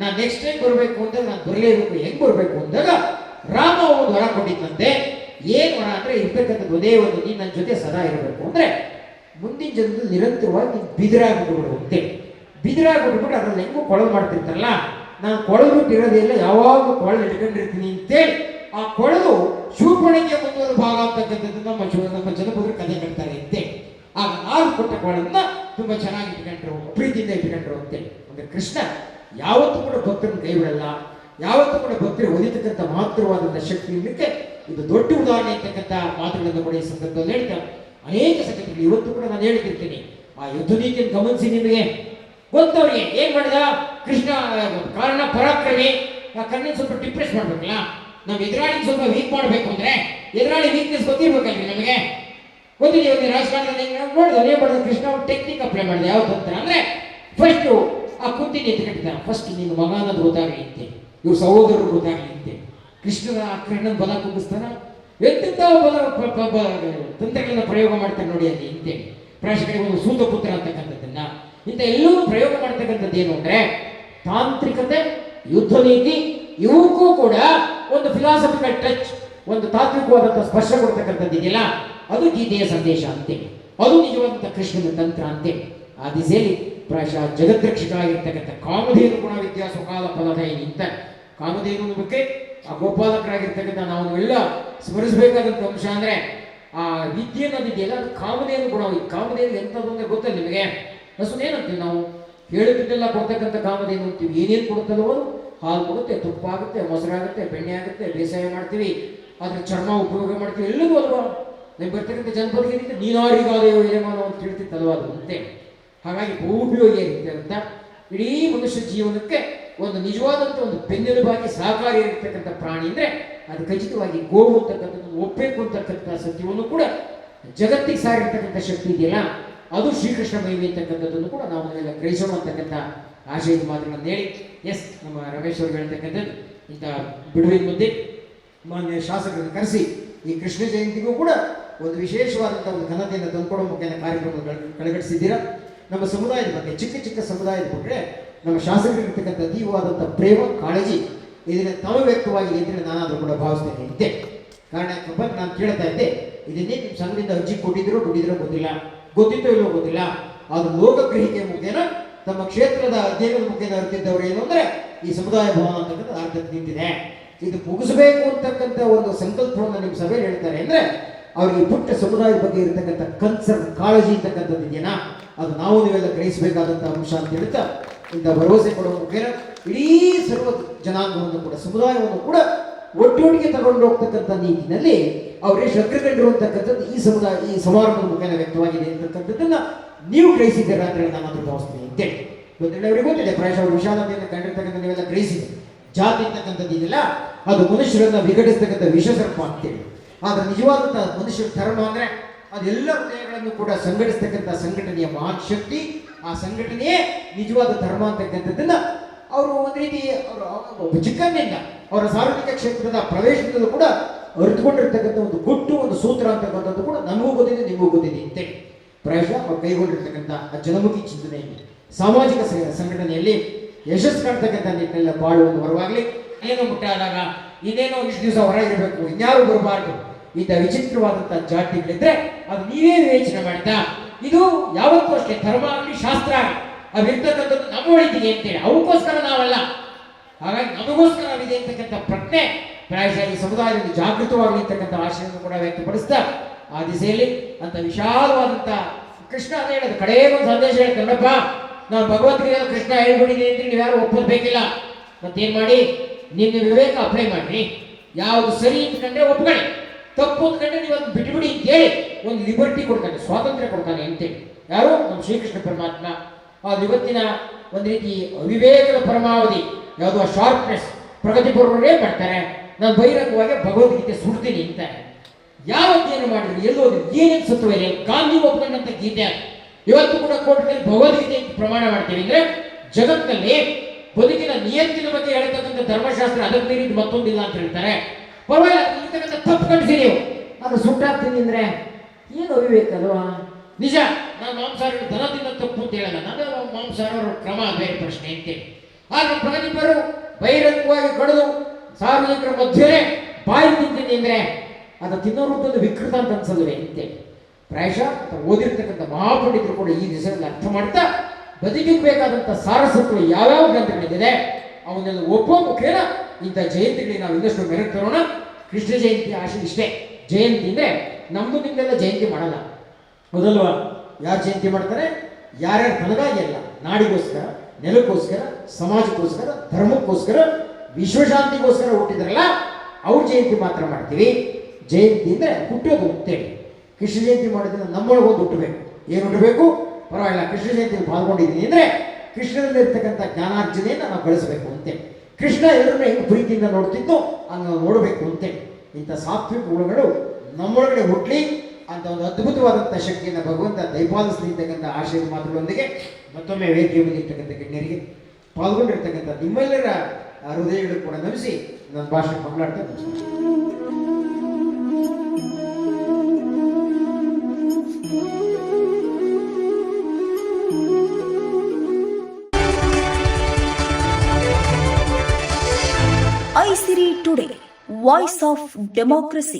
ನಾನು ನೆಕ್ಸ್ಟ್ ಟೈಮ್ ಬರಬೇಕು ಅಂದಾಗ ನಾನು ಬರಲೇಬೇಕು ಹೆಂಗ್ ಬರಬೇಕು ಅಂದಾಗ ರಾಮ ಒಂದು ಹೊರ ಕೊಟ್ಟಿದ್ದಂತೆ ಏನ್ ಹೊರ ಅಂದ್ರೆ ಇರ್ತಕ್ಕಂಥದ್ದು ಒಂದೇ ಒಂದು ನೀನು ನನ್ನ ಜೊತೆ ಸದಾ ಇರಬೇಕು ಅಂದ್ರೆ ಮುಂದಿನ ಜನದಲ್ಲಿ ನಿರಂತರವಾಗಿ ನೀನು ಬಿದಿರಾಗ್ಬಿಡ್ಬಿಡು ಅಂತೇಳಿ ಬಿದಿರಾಗ್ಬಿಟ್ಬಿಟ್ಟು ಅದ್ರಲ್ಲಿ ಹೆಂಗೂ ಕೊಳಲು ಮಾಡ್ತಿರ್ತಾರಲ್ಲ, ನಾನು ಕೊಳಲು ಇಲ್ಲ ಯಾವಾಗ ಕೊಳಲು ಇಟ್ಕೊಂಡಿರ್ತೀನಿ ಅಂತೇಳಿ ಆ ಕೊಳಲು ಶೂಪಣಿಗೆ ಮುಂದೊಂದು ಭಾಗ ಅಂತಕ್ಕಂಥದ್ದು ನಮ್ಮ ಶಿವ- ನಮ್ಮ ಜನಪದರು ಕಥೆ ಕಟ್ತಾರೆ ಅಂತೆ ಆಗ ನಾರು ಕೊಟ್ಟ ಕೊಳನ್ನ ತುಂಬಾ ಚೆನ್ನಾಗಿ ಇಟ್ಕೊಂಡ್ರು, ಪ್ರೀತಿಯಿಂದ ಇಟ್ಕೊಂಡ್ರು ಅಂತೆ ಅಂದ್ರೆ ಕೃಷ್ಣ ಯಾವತ್ತೂ ಕೂಡ ಭಕ್ತರನ್ನು ಕೈ ಯಾವತ್ತೂ ಕೂಡ ಭಕ್ತರು ಒದಿತಕ್ಕಂಥ ಮಹತ್ತರವಾದಂಥ ಶಕ್ತಿ ಇರಲಿಕ್ಕೆ ಇದು ದೊಡ್ಡ ಉದಾಹರಣೆ ಇರ್ತಕ್ಕಂಥ ಮಾತುಗಳನ್ನು ಕೂಡ ಸಂದರ್ಭದಲ್ಲಿ ಹೇಳ್ತಾರೆ. ಅನೇಕ ಸಂಗತಿಗಳು ಇವತ್ತು ಕೂಡ ನಾನು ಹೇಳ್ತಿರ್ತೀನಿ ಆ ಯುದ್ಧ ನೀತಿಯನ್ನು ಗಮನಿಸಿ ನಿಮಗೆ. ಗೊತ್ತವರಿಗೆ ಏನ್ ಮಾಡಿದ? ಕೃಷ್ಣ, ಕಾರಣ ಪರಾಕ್ರಮಿ ಕಣ್ಣಿನ ಸ್ವಲ್ಪ ಡಿಪ್ರೆಸ್ ಮಾಡ್ಬೇಕಲ್ಲ? ನಾವು ಎದುರಾಳಿ ಸ್ವಲ್ಪ ವೀಕ್ ಮಾಡಬೇಕು ಅಂದ್ರೆ ಎದುರಾಳಿ ವೀಕ್ನೆಸ್ ಗೊತ್ತಿರ್ಬೇಕಲ್ರಿ ನಮಗೆ? ಗೊತ್ತಿದೆ ಒಂದು ರಾಜಕಾರಣದಲ್ಲಿ ನೋಡಿದ್ರೆ ಏನ್ ಮಾಡಿದ್ರೆ ಕೃಷ್ಣ ಟೆಕ್ನಿಕ್ ಅಪ್ಲೈ ಮಾಡಿದೆ. ಯಾವ್ದು ಅಂತ ಅಂದ್ರೆ ಫಸ್ಟ್ ಆ ಕುಂತಿನ ಎತ್ಕೊಂಡಿದ್ದಾನೆ ಫಸ್ಟ್ ನಿನ್ನ ಮಗನ ಗೊತ್ತಾಗಲಿ ಅಂತೆ, ಇವ್ರ ಸಹೋದರರು ಗೊತ್ತಾಗಲಿ ಅಂತೆ. ಕೃಷ್ಣನ ಆ ಕಣ್ಣನ ಬಲ ಕುಗ್ಗಿಸ್ತಾನ. ಎಂತ ಬಲ ತಂತ್ರಗಳನ್ನ ಪ್ರಯೋಗ ಮಾಡ್ತಾರೆ ನೋಡಿ ಅಲ್ಲಿ ಅಂತೇಳಿ ಪ್ರಾಶಕರಿಗೆ ಒಂದು ಸೂತಪುತ್ರ ಅಂತಕ್ಕಂಥದ್ದನ್ನ. ಇಂಥ ಎಲ್ಲವೂ ಪ್ರಯೋಗ ಮಾಡ್ತಕ್ಕಂಥದ್ದು ಏನು ಅಂದ್ರೆ ತಾಂತ್ರಿಕತೆ, ಯುದ್ಧ ನೀತಿ ಇವಕ್ಕೂ ಕೂಡ ಒಂದು ಫಿಲಾಸಫಿಕಲ್ ಟಚ್ ಒಂದು ತಾತ್ವಿಕವಾದಂಥ ಸ್ಪರ್ಶ ಕೊಡ್ತಕ್ಕಂಥದ್ದು ಇದೆಯಲ್ಲ ಅದು ಗೀತೆಯ ಸಂದೇಶ ಅಂತೆ. ಅದು ನಿಜವಾದಂಥ ಕೃಷ್ಣನ ತಂತ್ರ ಅಂತೆ. ಆ ದಿಸೆಯಲ್ಲಿ ಪ್ರಾಯಶಃ ಜಗದ್ರಕ್ಷಕ ಆಗಿರ್ತಕ್ಕಂಥ ಕಾಮಧೇನು ಗುಣ ವಿದ್ಯಾ ಸುಖಾಲ ಫಲದ ನಿಂತ ಕಾಮಧೇನು ಬಗ್ಗೆ ಆ ಗೋಪಾಲಕರಾಗಿರ್ತಕ್ಕಂಥ ನಾವು ಎಲ್ಲ ಸ್ಮರಿಸಬೇಕಾದಂಥ ಅಂಶ ಅಂದ್ರೆ ಆ ವಿದ್ಯೆ ಅನ್ನೋದಿದೆಯಲ್ಲ ಅದು ಕಾಮಧೇನು ಗುಣ ಕಾಮಧೇನು ಎಂಥದ್ದು ಅಂದ್ರೆ ಗೊತ್ತಲ್ಲ ನಿಮಗೆ? ಏನಂತೀವಿ ನಾವು? ಹೇಳಿದ್ದೆಲ್ಲ ಕೊಡ್ತಕ್ಕಂಥ ಕಾಮಧೇನು ಅಂತೀವಿ. ಏನೇನು ಕೊಡುತ್ತಲ್ಲೋ ಅದು? ಹಾಲು ಕೊಡುತ್ತೆ ತುಪ್ಪ ಆಗುತ್ತೆ ಮೊಸರಾಗುತ್ತೆ ಬೆಣ್ಣೆ ಆಗುತ್ತೆ ಬೇಸಾಯ ಮಾಡ್ತೀವಿ. ಅದ್ರ ಚರ್ಮ ಉಪಯೋಗ ಮಾಡ್ತೀವಿ. ಎಲ್ಲವೂ ಅಲ್ವಾ? ನೀವು ಬರ್ತಕ್ಕಂಥ ಜನಪದಕ್ಕೆ ನೀನಾರಿಗಾದಯೋ ಯಜಮಾನೋ ಅಂತ ಹೇಳ್ತಿತ್ತಲ್ವಾ ಅಂತೆ. ಹಾಗಾಗಿ ಅಂತ. ಇಡೀ ಮನುಷ್ಯ ಜೀವನಕ್ಕೆ ಒಂದು ನಿಜವಾದಂಥ ಒಂದು ಬೆನ್ನೆಲುಬಾಗಿ ಸಹಕಾರಿಯಾಗಿರ್ತಕ್ಕಂಥ ಪ್ರಾಣಿ ಅಂದರೆ ಅದು ಖಚಿತವಾಗಿ ಗೋವು ಅಂತಕ್ಕಂಥದ್ದು ಒಪ್ಪಬೇಕು ಅಂತಕ್ಕಂಥ ಸತ್ಯವನ್ನು ಕೂಡ ಜಗತ್ತಿಗೆ ಸಾರಿರ್ತಕ್ಕಂಥ ಶಕ್ತಿ ಇದೆಯಲ್ಲ? ಅದು ಶ್ರೀಕೃಷ್ಣ ಮಹಿಮೆ ಅಂತಕ್ಕಂಥದ್ದನ್ನು ಕೂಡ ನಾವು ಅದನ್ನೆಲ್ಲ ಗ್ರಹಿಸೋಣ ಅಂತಕ್ಕಂಥ ಆಶಯದ ಮಾತುಗಳನ್ನು ಹೇಳಿ. ಎಸ್ ನಮ್ಮ ರಮೇಶ್ ಅವರು ಹೇಳ್ತಕ್ಕಂಥದ್ದು, ಇಂಥ ಬಿಡುವಿನ ಮುಂದೆ ಮಾನ್ಯ ಶಾಸಕರನ್ನು ಕರೆಸಿ ಈ ಕೃಷ್ಣ ಜಯಂತಿಗೂ ಕೂಡ ಒಂದು ವಿಶೇಷವಾದಂಥ ಒಂದು ಘನತೆಯನ್ನು ತಂದುಕೊಡೋ ಮುಖ್ಯ ಕಾರ್ಯಕ್ರಮಗಳನ್ನು ಕಳೆಗಡಿಸಿದ್ದೀರಾ? ನಮ್ಮ ಸಮುದಾಯದ ಬಗ್ಗೆ ಚಿಕ್ಕ ಚಿಕ್ಕ ಸಮುದಾಯದ ಬಗ್ಗೆ ನಮ್ಮ ಶಾಸಕರಿರ್ತಕ್ಕಂಥ ಅತೀವವಾದಂಥ ಪ್ರೇಮ, ಕಾಳಜಿ ಇದನ್ನ ತಾವು ವ್ಯಕ್ತವಾಗಿ ನಾನು ನಾನಾದರೂ ಕೂಡ ಭಾವಿಸ್ತೇನೆ ಇದ್ದೆ ಕಾರಣ ನಾನು ಕೇಳ್ತಾ ಇದ್ದೆ, ಇದನ್ನೇ ನಿಮ್ಮ ಸಂಘದಿಂದ ಅರ್ಜಿ ಕೊಟ್ಟಿದ್ರು ಕೊಟ್ಟಿದ್ರೋ ಗೊತ್ತಿಲ್ಲ. ಗೊತ್ತಿತ್ತೋ ಇಲ್ಲೋ ಗೊತ್ತಿಲ್ಲ. ಅದು ಲೋಕಗ್ರಹಿಕೆ ಮುಖೇನ, ತಮ್ಮ ಕ್ಷೇತ್ರದ ಅಧ್ಯಯನದ ಮುಖೇನ ಅರ್ತಿದ್ದವರು ಏನು ಅಂದ್ರೆ ಈ ಸಮುದಾಯ ಭವನ ಅಂತಕ್ಕಂಥ ಅರ್ಥ ನಿಂತಿದೆ. ಇದು ಮುಗಿಸಬೇಕು ಅಂತಕ್ಕಂಥ ಒಂದು ಸಂಕಲ್ಪವನ್ನು ನಿಮ್ಮ ಸಭೆ ಹೇಳ್ತಾರೆ ಅಂದ್ರೆ, ಅವ್ರಿಗೆ ಪುಟ್ಟ ಸಮುದಾಯದ ಬಗ್ಗೆ ಇರತಕ್ಕಂಥ ಕನ್ಸರ್ನ್ ಕಾಳಜಿ ಇರ್ತಕ್ಕಂಥದ್ದು ಇದೆಯಾ ಅದು ನಾವು ನೀವೆಲ್ಲ ಗ್ರಹಿಸಬೇಕಾದಂಥ ಅಂಶ ಅಂತ ಹೇಳ್ತಾ ಇಂಥ ಭರವಸೆ ಕೊಡುವ ಮುಖೇನ ಇಡೀ ಸರ್ವ ಜನಾಂಗವನ್ನು ಕೂಡ, ಸಮುದಾಯವನ್ನು ಕೂಡ ಒಟ್ಟೊಟ್ಟಿಗೆ ತಗೊಂಡು ಹೋಗ್ತಕ್ಕಂಥ ನೀತಿನಲ್ಲಿ ಅವರೇ ಅಂತಕ್ಕಂಥದ್ದು ಈ ಸಮುದಾಯ, ಈ ಸಮಾರಂಭದ ಮುಖೇನ ವ್ಯಕ್ತವಾಗಿದೆ ಅಂತಕ್ಕಂಥದ್ದನ್ನ ನೀವು ಗ್ರಹಿಸಿದ್ದೀರಾ ಅಂತ ಹೇಳಿ ನಾನು ಅದ್ರ ಅಂತೇಳಿ ಗೊತ್ತಿಲ್ಲ ಅವರಿಗೆ ಗೊತ್ತಿದೆ, ಪ್ರಾಯಶಃ ಅವರು ಕಂಡಿರ್ತಕ್ಕಂಥ ನೀವೆಲ್ಲ ಗ್ರಹಿಸಿದೆ ಜಾತಿ ಅಂತಕ್ಕಂಥದ್ದು ಇದೆಯಲ್ಲ, ಅದು ಮನುಷ್ಯರನ್ನ ವಿಘಟಿಸ್ತಕ್ಕಂಥ ವಿಷಸರ್ಪ ಅಂತೇಳಿ ಆದ್ರೆ ನಿಜವಾದಂಥ ಮನುಷ್ಯರ ಧರ್ಮ ಅಂದ್ರೆ ಅದೆಲ್ಲ ಹೃದಯಗಳನ್ನು ಕೂಡ ಸಂಘಟಿಸ್ತಕ್ಕಂಥ ಸಂಘಟನೆಯ ಮಹಾಶಕ್ತಿ. ಆ ಸಂಘಟನೆಯೇ ನಿಜವಾದ ಧರ್ಮ ಅಂತಕ್ಕಂಥದ್ದನ್ನ ಅವರು ಒಂದು ರೀತಿ ಅವರು ಚಿಕ್ಕನ್ನಿಂದ ಅವರ ಸಾರ್ವಜನಿಕ ಕ್ಷೇತ್ರದ ಪ್ರವೇಶದಲ್ಲೂ ಕೂಡ ಅರಿತುಕೊಂಡಿರ್ತಕ್ಕಂಥ ಒಂದು ಗುಟ್ಟು, ಒಂದು ಸೂತ್ರ ಅಂತಕ್ಕಂಥದ್ದು ಕೂಡ ನನಗೂ ಗೊತ್ತಿದೆ, ನಿಮಗೂ ಗೊತ್ತಿದೆ ಅಂತೆ. ಪ್ರಾಯಶಃ ಅವ್ರು ಕೈಗೊಂಡಿರ್ತಕ್ಕಂಥ ಆ ಜನಮುಖಿ ಚಿಂತನೆಯಲ್ಲಿ ಸಾಮಾಜಿಕ ಸಂಘಟನೆಯಲ್ಲಿ ಯಶಸ್ಸು ಕಾಣ್ತಕ್ಕಂಥ ನಿಟ್ಟಿನಲ್ಲಿ ಬಾಳು ಒಂದು ಹೊರವಾಗಲಿ ಏನೋ ಮುಟ್ಟಾದಾಗ ಇನ್ನೇನೋ ಇಷ್ಟು ದಿವಸ ಹೊರಗಿರಬೇಕು, ಇನ್ಯಾರು ಬರಬಾರ್ದು, ಇಂಥ ವಿಚಿತ್ರವಾದಂಥ ಜಾತಿಗಳಿದ್ರೆ ಅದು ನೀವೇ ವಿವೇಚನೆ ಮಾಡ್ತಾ ಇದು ಯಾವತ್ತೂ ಅಷ್ಟೇ ಧರ್ಮ ಆಗಲಿ, ಶಾಸ್ತ್ರ ಆಗಲಿ ಅವಿರ್ತಕ್ಕಂಥದ್ದು ನಮ್ಮ ಒಳಿತಿಗೆ ಅಂತೇಳಿ. ಅವಕ್ಕೋಸ್ಕರ ನಾವಲ್ಲ. ಹಾಗಾಗಿ ನಮಗೋಸ್ಕರವಿದೆ ಅಂತಕ್ಕಂಥ ಪ್ರಜ್ಞೆ ಪ್ರಾಯಶಾಲಿ ಸಮುದಾಯದಲ್ಲಿ ಜಾಗೃತವಾಗಲಿ ಅಂತಕ್ಕಂಥ ಆಶಯವನ್ನು ಕೂಡ ವ್ಯಕ್ತಪಡಿಸ್ತಾ ಆ ದಿಸೆಯಲ್ಲಿ ಅಂತ ವಿಶಾಲವಾದಂಥ ಕೃಷ್ಣ ಅಂತ ಹೇಳೋದು ಕಡೆಯ ಒಂದು ಸಂದೇಶ ಹೇಳ್ತಾರಪ್ಪ ನಾನು ಭಗವದ್ಗೀತೆ ಕೃಷ್ಣ ಹೇಳ್ಬಿಟ್ಟಿದ್ದೀನಿ ಅಂತ ನೀವು ಯಾರು ಒಪ್ಪಿಸ್ಬೇಕಿಲ್ಲ ಮತ್ತೇನು ಮತ್ತೇನ್ ಮಾಡಿ? ನಿಮ್ಮ ವಿವೇಕ ಅಪ್ಲೈ ಮಾಡ್ರಿ. ಯಾವುದು ಸರಿ ಅಂತಕಂಡ್ರೆ ಒಪ್ಕೊಳ್ಳಿ. ತಪ್ಪು ಅಂತಕಂಡ್ರೆ ನೀವು ಅದು ಬಿಟ್ಬಿಡಿ ಅಂತೇಳಿ ಒಂದು ಲಿಬರ್ಟಿ ಕೊಡ್ತಾನೆ, ಸ್ವಾತಂತ್ರ್ಯ ಕೊಡ್ತಾನೆ ಅಂತೇಳಿ ಯಾರು? ನಮ್ಮ ಶ್ರೀಕೃಷ್ಣ ಪರಮಾತ್ಮ. ಆ ಇವತ್ತಿನ ಒಂದು ರೀತಿ ಅವಿವೇಕದ ಪರಮಾವಧಿ. ಯಾವುದು ಶಾರ್ಪ್ನೆಸ್ ಪ್ರಗತಿ ಪೂರ್ವರೇ ಮಾಡ್ತಾರೆ. ನಾನು ಬಹಿರಂಗವಾಗಿ ಭಗವದ್ಗೀತೆ ಸುಡ್ತೀನಿ ಅಂತಾರೆ. ಯಾವ ಅಧ್ಯಯನ ಮಾಡಿದ್ರು, ಎಲ್ಲೋದ್ರು, ಏನೇನು ಸತ್ವ ಇದೆ? ಗಾಂಧಿ ಗೀತೆ ಇವತ್ತು ಕೂಡ ಕೋರ್ಟ್ನಲ್ಲಿ ಭಗವದ್ಗೀತೆ ಪ್ರಮಾಣ ಮಾಡ್ತೀವಿ ಅಂದ್ರೆ, ಜಗತ್ತಿನಲ್ಲಿ ಬದುಕಿನ ನಿಯಂತ್ರಣ ಬಗ್ಗೆ ಹೇಳ್ತಕ್ಕಂಥ ಧರ್ಮಶಾಸ್ತ್ರ ಅದಕ್ಕೆ ಮೀರಿದ ಮತ್ತೊಂದಿಲ್ಲ ಅಂತ ಹೇಳ್ತಾರೆ. ಪರವಾಗಿಲ್ಲ ಇರ್ತಕ್ಕಂಥ ತಪ್ಪು ಕಳಿಸಿ ನೀವು. ಅದು ಸುಟ್ಟಾಗ್ತೀನಿ ಅಂದ್ರೆ ಏನು ಅಲ್ವಾ? ನಿಜ, ನಾನು ಮಾಂಸಾಹಾರ ದನ ತಿನ್ನೋ ತಪ್ಪು ಅಂತ ಹೇಳಲ್ಲ. ನಾನು ಮಾಂಸಾಹಾರ ಕ್ರಮ ಬೇರೆ ಪ್ರಶ್ನೆ ಅಂತೇಳಿ. ಆದ್ರೆ ಪ್ರಗತಿಪರು ಬಹಿರಂಗವಾಗಿ ಕಡಿದು ಸಾರ್ವಜನಿಕರ ಮಧ್ಯೆ ಬಾಯಿ ತಿಂತೀನಿ ಅಂದ್ರೆ ಅದು ತಿನ್ನೋರು ವಿಕೃತ ಅಂತ ಅನ್ಸಲ್ವೇ ಅಂತೇಳಿ ಪ್ರಾಯಶಃ ಓದಿರ್ತಕ್ಕಂಥ ಮಹಾಪಂಡಿತರು ಕೂಡ ಈ ದಿವಸದಲ್ಲಿ ಅರ್ಥ ಮಾಡ್ತಾ ಬದುಕಿಗೆ ಬೇಕಾದಂಥ ಸಾರಸತ್ವ ಯಾವ್ಯಾವ ಗ್ರಂಥಗಳಿದೆ ಅವನ್ನೆಲ್ಲ ಒಪ್ಪೋ ಮುಖೇನ ಇಂಥ ಜಯಂತಿಗಳಿಗೆ ನಾವು ಇನ್ನಷ್ಟು ಮೆರಗು ತರೋಣ. ಕೃಷ್ಣ ಜಯಂತಿ ಆಶೆ ಇಷ್ಟೇ. ಜಯಂತಿ ಅಂದರೆ ನಮ್ದು ನಿಮ್ದೆಲ್ಲ ಜಯಂತಿ ಮಾಡಲ್ಲ. ಹೌದಲ್ವಾ ಯಾರು ಜಯಂತಿ ಮಾಡ್ತಾರೆ? ಯಾರ್ಯಾರು ತನಗಾಗಿ ಅಲ್ಲ. ನಾಡಿಗೋಸ್ಕರ. ನೆಲಕ್ಕೋಸ್ಕರ, ಸಮಾಜಕ್ಕೋಸ್ಕರ, ಧರ್ಮಕ್ಕೋಸ್ಕರ, ವಿಶ್ವಶಾಂತಿಗೋಸ್ಕರ ಹುಟ್ಟಿದ್ರಲ್ಲ, ಅವ್ರ ಜಯಂತಿ ಮಾತ್ರ ಮಾಡ್ತೀವಿ. ಜಯಂತಿ ಅಂದ್ರೆ ಹುಟ್ಟೋದು ಅಂತೇಳಿ ಕೃಷ್ಣ ಜಯಂತಿ ಮಾಡಿದ್ರೆ ನಮ್ಮೊಳಗೆ ಒಂದು ಹುಟ್ಟಬೇಕು. ಏನು ಹುಟ್ಟಬೇಕು? ಪರವಾಗಿಲ್ಲ, ಕೃಷ್ಣ ಜಯಂತಿಯಲ್ಲಿ ಪಾಲ್ಗೊಂಡಿದ್ದೀನಿ ಅಂದ್ರೆ ಕೃಷ್ಣನಲ್ಲಿರ್ತಕ್ಕಂಥ ಜ್ಞಾನಾರ್ಜನೆಯನ್ನು ನಾವು ಬಳಸಬೇಕು ಅಂತೇಳಿ ಕೃಷ್ಣ ಎಲ್ಲರನ್ನ ಹೆಂಗೆ ಪ್ರೀತಿಯಿಂದ ನೋಡ್ತಿತ್ತು ಹಂಗೆ ನೋಡಬೇಕು ಅಂತೇಳಿ ಇಂಥ ಸಾತ್ವಿಕ ಗುಣಗಳು ನಮ್ಮೊಳಗಡೆ ಹುಟ್ಲಿ ಅಂತ ಒಂದು ಅದ್ಭುತವಾದಂಥ ಶಕ್ತಿಯನ್ನು ಭಗವಂತ ದಯಪಾಲಿಸಲಿ ಅಂತಕ್ಕಂಥ ಆಶಯದ ಮಾತುಗಳೊಂದಿಗೆ ಮತ್ತೊಮ್ಮೆ ವೇದಿಕೆ ಮೇಲೆ ಇರ್ತಕ್ಕಂಥ ಗಣ್ಯರಿಗೆ ಪಾಲ್ಗೊಂಡಿರ್ತಕ್ಕಂಥ ನಿಮ್ಮೆಲ್ಲರ ಹೃದಯಗಳು ಕೂಡ ನಮಿಸಿ ನನ್ನ ಭಾಷೆ ಮಂಗಳಾಡ್ತಾ ಐಸಿರಿ ಟುಡೇ ವಾಯ್ಸ್ ಆಫ್ ಡೆಮಾಕ್ರಸಿ